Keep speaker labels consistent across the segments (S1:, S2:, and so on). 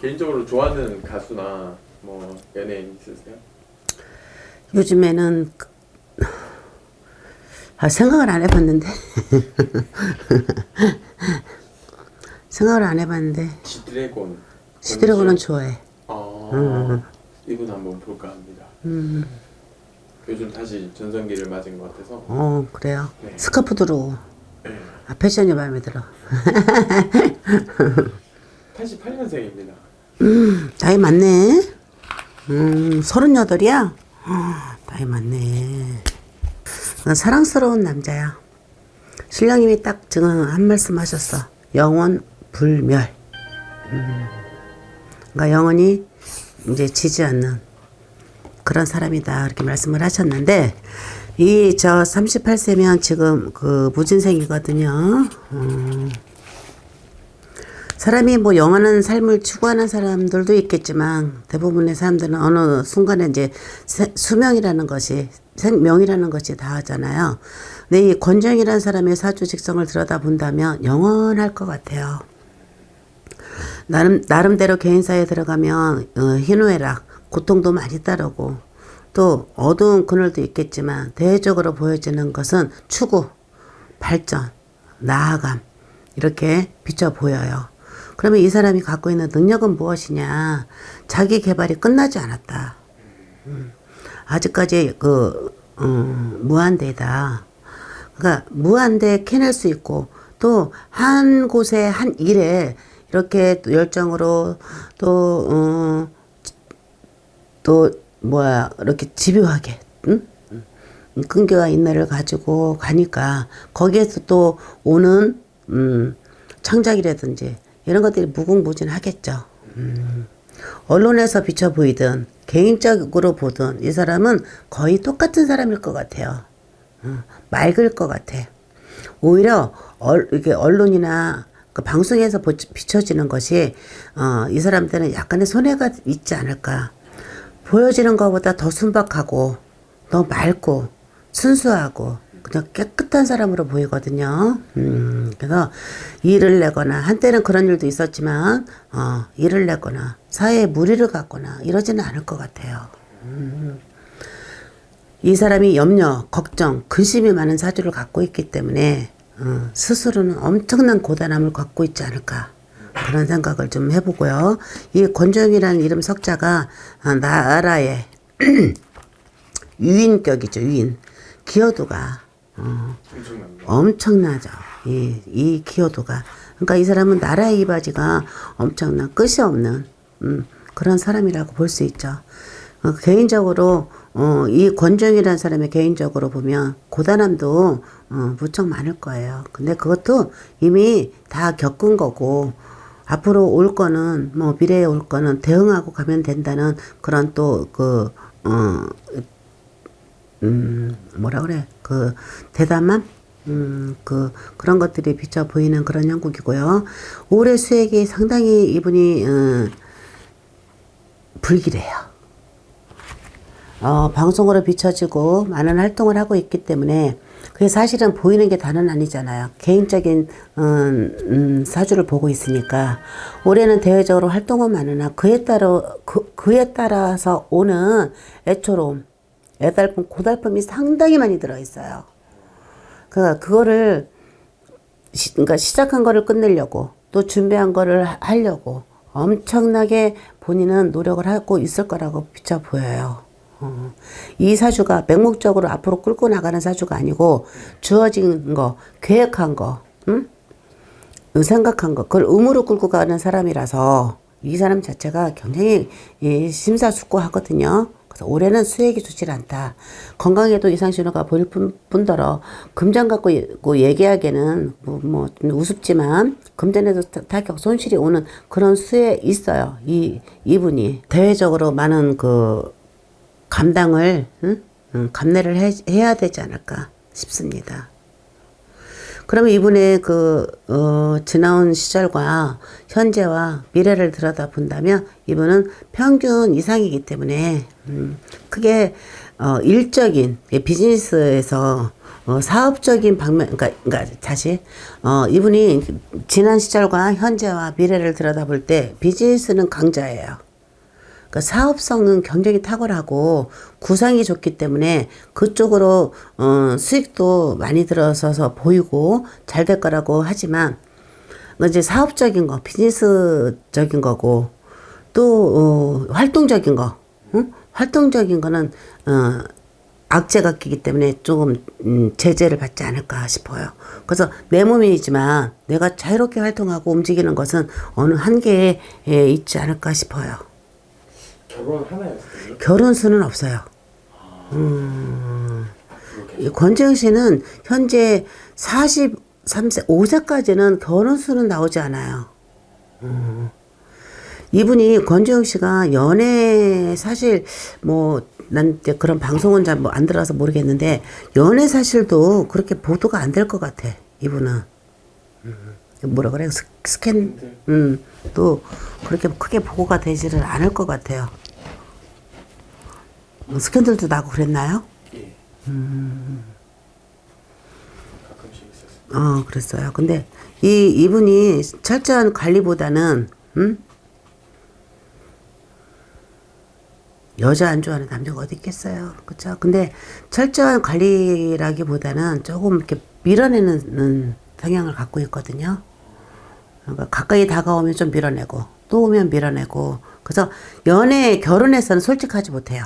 S1: 개인적으로 좋아하는 가수나 뭐 연예인 있으세요?
S2: 요즘에는 그- 아, 생각을 안 해봤는데 생각을 안 해봤는데
S1: 지드래곤.
S2: 시드래곤은 좋아해.
S1: 아, 이분 한번 볼까 합니다. 요즘 다시 전성기를 맞은 것 같아서.
S2: 어 그래요.
S1: 네.
S2: 스카프 들어오고
S1: 네.
S2: 아, 패션이 마음에 들어.
S1: 88년생입니다.
S2: 나이 많네. 음 서른여덟이야. 아, 나이 많네. 어, 사랑스러운 남자야. 신랑님이 딱 지금 한 말씀 하셨어. 영원 불멸. 음. 그러니까 영원히 이제 지지 않는 그런 사람이다. 이렇게 말씀을 하셨는데, 이 저 38세면 지금 그 무진생이거든요. 음. 사람이 뭐 영원한 삶을 추구하는 사람들도 있겠지만 대부분의 사람들은 어느 순간에 이제 세- 수명이라는 것이 생명이라는 것이 다하잖아요. 근데 이 권정이라는 사람의 사주 직성을 들여다본다면 영원할 것 같아요. 나름 나름대로 개인사에 들어가면 어, 희노애락, 고통도 많이 따르고 또 어두운 그늘도 있겠지만 대외적으로 보여지는 것은 추구, 발전, 나아감 이렇게 비춰 보여요. 그러면 이 사람이 갖고 있는 능력은 무엇이냐? 자기 개발이 끝나지 않았다. 음, 아직까지 그 음, 무한대다. 그러니까 무한대 캐낼 수 있고 또 한 곳에 한 일에 이렇게 또 열정으로 또 어, 또 뭐야 이렇게 집요하게 응? 음, 끈기와 인내를 가지고 가니까 거기에서 또 오는 음, 창작이라든지 이런 것들이 무궁무진하겠죠. 음, 언론에서 비춰 보이든 개인적으로 보든 이 사람은 거의 똑같은 사람일 것 같아요. 어, 맑을 것 같아. 오히려 얼, 이게 언론이나 그 방송에서 보- 비춰지는 것이 어, 이 사람들은 약간의 손해가 있지 않을까. 보여지는 것보다 더 순박하고 더 맑고 순수하고 그냥 깨끗한 사람으로 보이거든요. 음, 그래서 일을 내거나 한때는 그런 일도 있었지만 어, 일을 내거나 사회에 무리를 갖거나 이러지는 않을 것 같아요. 음. 이 사람이 염려, 걱정, 근심이 많은 사주를 갖고 있기 때문에 어, 스스로는 엄청난 고단함을 갖고 있지 않을까 그런 생각을 좀 해보고요. 이 권정이라는 이름 석자가 어, 나라의 유인격이죠. 유인 기여도가 어. 엄청나죠. 이, 이 기여도가. 그러니까 이 사람은 나라의 이바지가 엄청난 끝이 없는 음, 그런 사람이라고 볼 수 있죠. 어, 개인적으로 어, 이 권정이라는 사람의 개인적으로 보면 고단함도 어, 무척 많을 거예요. 근데 그것도 이미 다 겪은 거고 앞으로 올 거는 뭐 미래에 올 거는 대응하고 가면 된다는 그런 또그 어, 음, 뭐라 그래, 그, 대담함? 음, 그, 그런 것들이 비쳐 보이는 그런 형국이고요. 올해 수액이 상당히 이분이, 어, 불길해요. 어, 방송으로 비춰지고 많은 활동을 하고 있기 때문에 그게 사실은 보이는 게 다는 아니잖아요. 개인적인 음, 음, 사주를 보고 있으니까 올해는 대외적으로 활동은 많으나 그에 따라 그, 그에 따라서 오는 애초로움, 애달픔, 고달픔이 상당히 많이 들어 있어요. 그러니까 그거를 시, 그러니까 시작한 거를 끝내려고 또 준비한 거를 하- 하려고 엄청나게 본인은 노력을 하고 있을 거라고 비춰 보여요. 어. 이 사주가 맹목적으로 앞으로 끌고 나가는 사주가 아니고 주어진 거, 계획한 거, 응? 생각한 거, 그걸 의무로 끌고 가는 사람이라서 이 사람 자체가 굉장히 예, 심사숙고하거든요. 올해는 수액이 좋질 않다. 건강에도 이상 신호가 보일 뿐, 뿐더러 금전 갖고 얘기하기에는 뭐, 뭐 우습지만 금전에도 타- 타격 손실이 오는 그런 수에 있어요. 이 이분이 대외적으로 많은 그 감당을 응? 응, 감내를 해, 해야 되지 않을까 싶습니다. 그러면 이분의 그, 어, 지나온 시절과 현재와 미래를 들여다 본다면 이분은 평균 이상이기 때문에, 음, 크게, 어, 일적인 예, 비즈니스에서, 어, 사업적인 방면, 그러니까, 그러니까 다시 어, 이분이 지난 시절과 현재와 미래를 들여다볼 때 비즈니스는 강자예요. 그러니까 사업성은 굉장히 탁월하고 구상이 좋기 때문에 그쪽으로 어, 수익도 많이 들어서서 보이고 잘 될 거라고 하지만 이제 사업적인 거, 비즈니스적인 거고 또 어, 활동적인 거, 응? 활동적인 거는 어, 악재가 끼기 때문에 조금 음, 제재를 받지 않을까 싶어요. 그래서 내 몸이지만 내가 자유롭게 활동하고 움직이는 것은 어느 한계에 에, 있지 않을까 싶어요. 결혼 수는 없어요. 이 권재영 씨는 현재 43세, 5세까지는 결혼 수는 나오지 않아요. 음. 이분이 권재영 씨가 연애 사실 뭐 난 이제 그런 방송은 잘뭐안 들어서 모르겠는데 연애 사실도 그렇게 보도가 안 될 것 같아. 이분은 음. 뭐라 그래요? 스- 스캔 음, 또 그렇게 크게 보고가 되지를 않을 것 같아요. 스캔들도 나고 그랬나요?
S1: 예. 가끔씩 있었어요.
S2: 어, 그랬어요. 근데 이 이분이 철저한 관리보다는 음? 여자 안 좋아하는 남자가 어디 있겠어요. 그렇죠? 근데 철저한 관리라기보다는 조금 이렇게 밀어내는 성향을 갖고 있거든요. 그러니까 가까이 다가오면 좀 밀어내고 또 오면 밀어내고 그래서 연애 결혼에서는 솔직하지 못해요.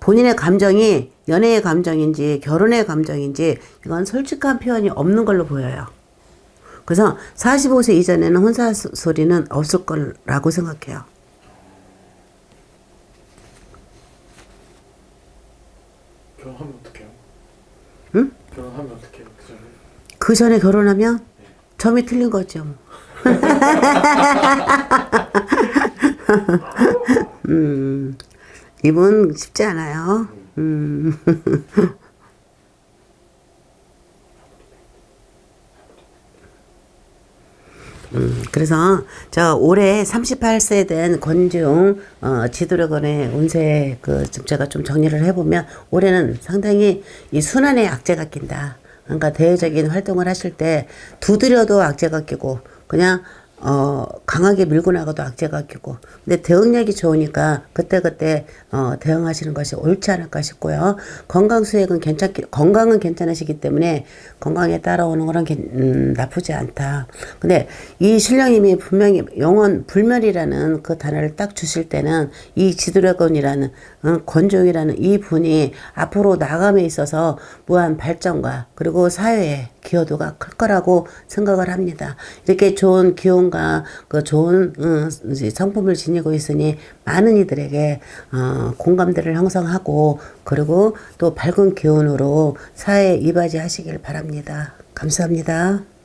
S2: 본인의 감정이 연애의 감정인지 결혼의 감정인지 이건 솔직한 표현이 없는 걸로 보여요. 그래서 45세 이전에는 혼사 소- 소리는 없을 거라고 생각해요.
S1: 결혼하면 어떡해요?
S2: 응?
S1: 결혼하면 어떡해요, 그 전에?
S2: 그 전에 결혼하면 점이 틀린 거죠. 음, 이분 쉽지 않아요. 음. 음, 그래서 저 올해 38세 된 권지용 어, 지도력원의 운세 그좀 제가 좀 정리를 해보면 올해는 상당히 이 순환의 악재가 낀다. 그러니까 대외적인 활동을 하실 때 두드려도 악재가 끼고 그냥 어 강하게 밀고 나가도 악재가 끼고. 근데 대응력이 좋으니까 그때그때 어 대응하시는 것이 옳지 않을까 싶고요. 건강 수액은 괜찮기 건강은 괜찮으시기 때문에 건강에 따라오는 거는 괜- 음, 나쁘지 않다. 근데 이 신령님이 분명히 영원 불멸이라는 그 단어를 딱 주실 때는 이 지드래곤이라는 어, 권종이라는 이 분이 앞으로 나감에 있어서 무한 발전과 그리고 사회에 기여도가 클 거라고 생각을 합니다. 이렇게 좋은 기운과 그 좋은 어, 이제 성품을 지니고 있으니 많은 이들에게 어, 공감대를 형성하고 그리고 또 밝은 기운으로 사회에 이바지하시길 바랍니다. 감사합니다.